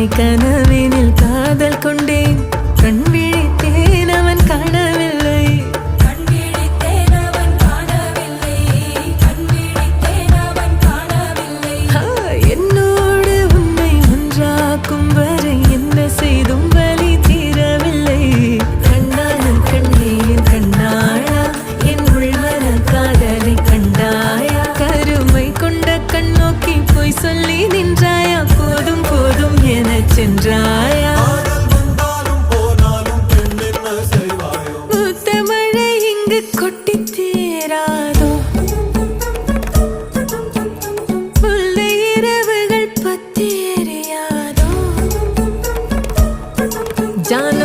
மாலை கனவினில் காதல் கொண்டேன். கண் விழித்தேன் அவன் காணவில்லை. என்னோடு உன்னை ஒன்றாக்கும் வரை என்ன செய்தும் வலி தீரவில்லை. கண்ணானன் கண்ணேன் கண்ணாளா என் உள்வர காதலை கண்டாயா? கருமை கொண்ட கண்ணோக்கி போய் சொல்லி நின்றாயா. சென்றாயா? மழை இங்கு கொட்டி தீராதோ இரவுகள் பத்தேறியாதோ? ஜான